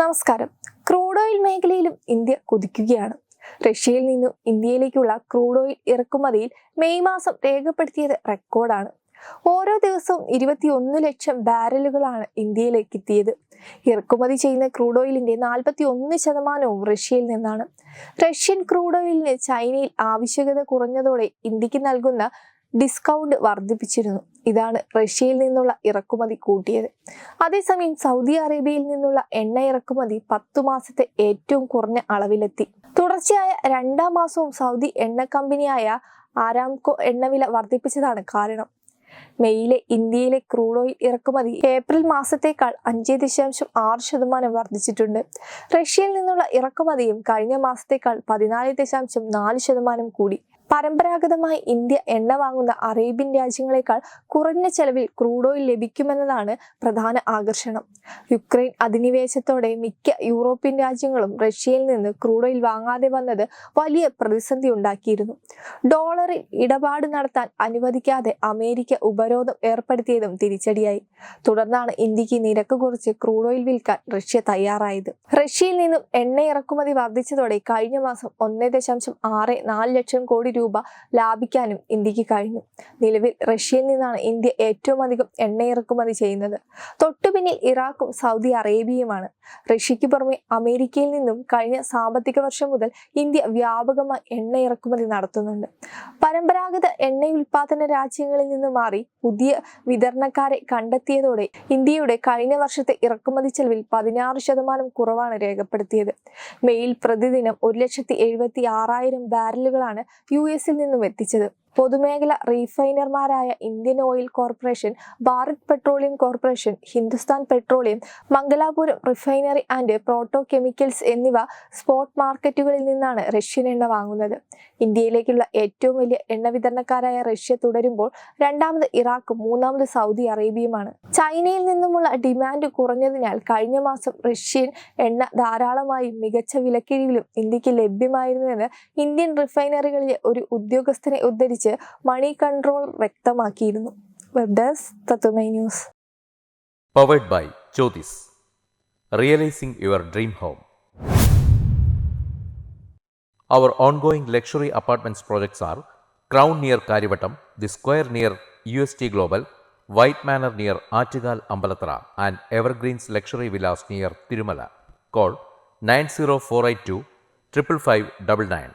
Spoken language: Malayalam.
നമസ്കാരം. ക്രൂഡ് ഓയിൽ മേഖലയിലും ഇന്ത്യ കുതിക്കുകയാണ്. റഷ്യയിൽ നിന്നും ഇന്ത്യയിലേക്കുള്ള ക്രൂഡ് ഓയിൽ ഇറക്കുമതിയിൽ മെയ് മാസം രേഖപ്പെടുത്തിയത് റെക്കോർഡാണ്. ഓരോ ദിവസവും ഇരുപത്തിയൊന്ന് ലക്ഷം ബാരലുകളാണ് ഇന്ത്യയിലേക്ക് എത്തിയത് ഇറക്കുമതി ചെയ്യുന്ന ക്രൂഡ് ഓയിലിന്റെ നാൽപ്പത്തി ഒന്ന് ശതമാനവും റഷ്യയിൽ നിന്നാണ്. റഷ്യൻ ക്രൂഡ് ഓയിലിന് ചൈനയിൽ ആവശ്യകത കുറഞ്ഞതോടെ ഇന്ത്യയ്ക്ക് നൽകുന്ന ഡിസ്കൗണ്ട് വർദ്ധിപ്പിച്ചിരുന്നു. ഇതാണ് റഷ്യയിൽ നിന്നുള്ള ഇറക്കുമതി കൂട്ടിയത്. അതേസമയം സൗദി അറേബ്യയിൽ നിന്നുള്ള എണ്ണ ഇറക്കുമതി പത്തു മാസത്തെ ഏറ്റവും കുറഞ്ഞ അളവിലെത്തി. തുടർച്ചയായ രണ്ടാം മാസവും സൗദി എണ്ണ കമ്പനിയായ ആരാംകോ എണ്ണവില വർദ്ധിപ്പിച്ചതാണ് കാരണം. മെയ്യിലെ ഇന്ത്യയിലെ ക്രൂഡ് ഓയിൽ ഇറക്കുമതി ഏപ്രിൽ മാസത്തേക്കാൾ അഞ്ച് ദശാംശം ആറ് ശതമാനം വർദ്ധിച്ചിട്ടുണ്ട്. റഷ്യയിൽ നിന്നുള്ള ഇറക്കുമതിയും കഴിഞ്ഞ മാസത്തേക്കാൾ പതിനാല് ദശാംശം നാല് ശതമാനം കൂടി. പരമ്പരാഗതമായി ഇന്ത്യ എണ്ണ വാങ്ങുന്ന അറേബ്യൻ രാജ്യങ്ങളെക്കാൾ കുറഞ്ഞ ചെലവിൽ ക്രൂഡ് ഓയിൽ ലഭിക്കുമെന്നതാണ് പ്രധാന ആകർഷണം. യുക്രൈൻ അധിനിവേശത്തോടെ മിക്ക യൂറോപ്യൻ രാജ്യങ്ങളും റഷ്യയിൽ നിന്ന് ക്രൂഡ് ഓയിൽ വാങ്ങാതെ വന്നത് വലിയ പ്രതിസന്ധി ഉണ്ടാക്കിയിരുന്നു. ഡോളറിൽ ഇടപാട് നടത്താൻ അനുവദിക്കാതെ അമേരിക്ക ഉപരോധം ഏർപ്പെടുത്തിയതും തിരിച്ചടിയായി. തുടർന്നാണ് ഇന്ത്യയ്ക്ക് നിരക്ക് കുറച്ച് ക്രൂഡ് ഓയിൽ വിൽക്കാൻ റഷ്യ തയ്യാറായത്. റഷ്യയിൽ നിന്നും എണ്ണ ഇറക്കുമതി വർദ്ധിച്ചതോടെ കഴിഞ്ഞ മാസം ഒന്നേ ദശാംശം ആറ് നാല് ലക്ഷം കോടി രൂപ ലാഭിക്കാനും ഇന്ത്യയ്ക്ക് കഴിഞ്ഞു. നിലവിൽ റഷ്യയിൽ നിന്നാണ് ഇന്ത്യ ഏറ്റവും അധികം എണ്ണ ഇറക്കുമതി ചെയ്യുന്നത്. തൊട്ടുപിന്നിൽ ഇറാഖും സൗദി അറേബ്യയുമാണ്. റഷ്യയ്ക്ക് പുറമെ അമേരിക്കയിൽ നിന്നും കഴിഞ്ഞ സാമ്പത്തിക വർഷം മുതൽ ഇന്ത്യ വ്യാപകമായി എണ്ണ ഇറക്കുമതി നടത്തുന്നുണ്ട്. പരമ്പരാഗത എണ്ണ ഉൽപാദന രാജ്യങ്ങളിൽ നിന്ന് മാറി പുതിയ വിതരണക്കാരെ കണ്ടെത്തിയതോടെ ഇന്ത്യയുടെ കഴിഞ്ഞ വർഷത്തെ ഇറക്കുമതി ചെലവിൽ പതിനാറ് ശതമാനം കുറവാണ് രേഖപ്പെടുത്തിയത്. മെയിൽ പ്രതിദിനം ഒരു ലക്ഷത്തി എഴുപത്തി ആറായിരം ബാരലുകളാണ് യു എസിൽ നിന്നും എത്തിച്ചത്. പൊതുമേഖല റീഫൈനർമാരായ Indian oil corporation Bharat petroleum corporation Hindustan petroleum Mangalapuram refinery and proto chemicals എന്നിവ സ്പോട്ട് മാർക്കറ്റുകളിൽ നിന്നാണ് റഷ്യൻ എണ്ണ വാങ്ങുന്നത്. ഇന്ത്യയിലേക്കുള്ള ഏറ്റവും വലിയ എണ്ണ വിതരണക്കാരായ റഷ്യ തുടരുമ്പോൾ രണ്ടാമത് ഇറാഖും മൂന്നാമത് സൗദി അറേബ്യയുമാണ്. ചൈനയിൽ നിന്നുമുള്ള ഡിമാൻഡ് കുറഞ്ഞതിനാൽ കഴിഞ്ഞ മാസം റഷ്യൻ എണ്ണ ധാരാളമായും മികച്ച വിലക്കിഴിവിലും ഇന്ത്യയ്ക്ക് ലഭ്യമായിരുന്നുവെന്ന് ഇന്ത്യൻ റിഫൈനറികളിലെ ഒരു ഉദ്യോഗസ്ഥനെ ഉദ്ധരിച്ച് മണി കൺട്രോൾ വ്യക്തമാക്കിയിരുന്നു web desk Tatwamayi news Powered by Jyotis. Realizing your dream home. Our ongoing luxury apartments projects are Crown near Karivattam, The Square near UST Global, White Manor near Achigal Ambalatra, and Evergreens Luxury Villas near Tirumala. Call 90482 55599.